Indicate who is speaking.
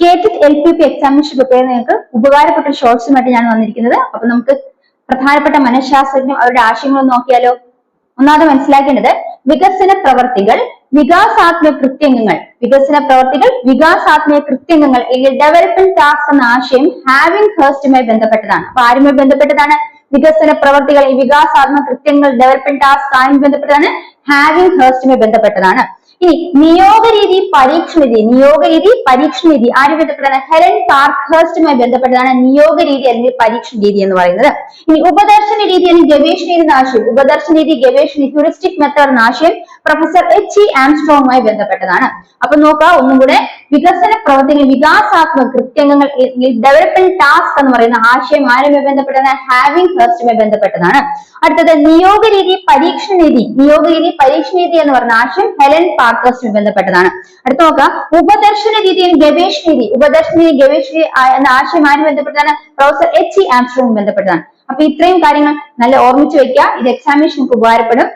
Speaker 1: കേറ്റഡ് L P P examination prepare നിങ്ങൾക്ക് ഉപകാരപ്പെട്ട ഷോർട്സുമായിട്ട് ഞാൻ വന്നിരിക്കുന്നത്. അപ്പൊ നമുക്ക് പ്രധാനപ്പെട്ട മനഃശാസ്ത്രജ്ഞരും അവരുടെ ആശയങ്ങൾ നോക്കിയാലോ? ഒന്നാമത് മനസ്സിലാക്കേണ്ടത് വികസന പ്രവർത്തികൾ വികാസാത്മക കൃത്യങ്ങൾ വികസന പ്രവർത്തികൾ വികാസാത്മക കൃത്യങ്ങൾ അല്ലെങ്കിൽ ഡെവലപ്മെന്റ് ടാസ്ക് എന്ന ആശയം ഹാവിംഗ് ഫേസ്റ്റുമായി ബന്ധപ്പെട്ടതാണ്. അപ്പൊ ആരുമായി ബന്ധപ്പെട്ടതാണ്? വികസന പ്രവർത്തികൾ ഈ വികാസാത്മക കൃത്യങ്ങൾ ഡെവലപ്മെന്റ് ടാസ്ക് ആരുമായി ബന്ധപ്പെട്ടതാണ്. ഹാവിംഗ് ഫേസ്റ്റുമായി ബന്ധപ്പെട്ടതാണ്. ഇനി നിയോഗ രീതി പരീക്ഷണ രീതി നിയോഗ രീതി പരീക്ഷണ രീതി ആര് ബന്ധപ്പെട്ടതാണ്? ഹെലൻ പാർക്ക്ഹേസ്റ്റുമായി ബന്ധപ്പെട്ടതാണ് നിയോഗ രീതി അല്ലെങ്കിൽ പരീക്ഷണ രീതി എന്ന് പറയുന്നത്. ഇനി ഉപദർശന രീതി അല്ലെങ്കിൽ ഗവേഷണ രീതി ആശയം ഉപദർശന രീതി ഗവേഷണ ഹ്യൂറിസ്റ്റിക് മെത്തേഡ് എന്ന ആശയം പ്രൊഫസർ എച്ച് ഇ ആംസ്ട്രോങ്ങുമായി ബന്ധപ്പെട്ടതാണ്. അപ്പൊ നോക്കുക ഒന്നും കൂടെ വികസന പ്രവർത്തനങ്ങൾ വികാസാത്മക കൃത്യങ്ങൾ ഡെവലപ്മെന്റ് ടാസ്ക് എന്ന് പറയുന്ന ആശയം ആരുമായി ബന്ധപ്പെട്ടതാണ്? ഹാവിംഗ് ഫേസ്റ്റുമായി ബന്ധപ്പെട്ടതാണ്. അടുത്തത് നിയോഗ രീതി പരീക്ഷണ രീതി. നിയോഗ രീതി പരീക്ഷണ രീതി എന്ന് പറയുന്ന ആശയം ഹെലൻ പാർക്കേഴ്സുമായി ബന്ധപ്പെട്ടതാണ്. അടുത്ത നോക്കാം. ഉപദർശന രീതി ഗവേഷണ രീതി. ഉപദർശന രീതി ഗവേഷണ രീതി എന്ന ആശയം ആരും ബന്ധപ്പെട്ടതാണ്? പ്രൊഫസർ എച്ച് ഇ ആംസ്ട്രോങ് ബന്ധപ്പെട്ടതാണ്. അപ്പൊ ഇത്രയും കാര്യങ്ങൾ നല്ല ഓർമ്മിച്ച് വെക്കുക. ഇത് എക്സാമിനേഷൻ ഉപകാരപ്പെടും.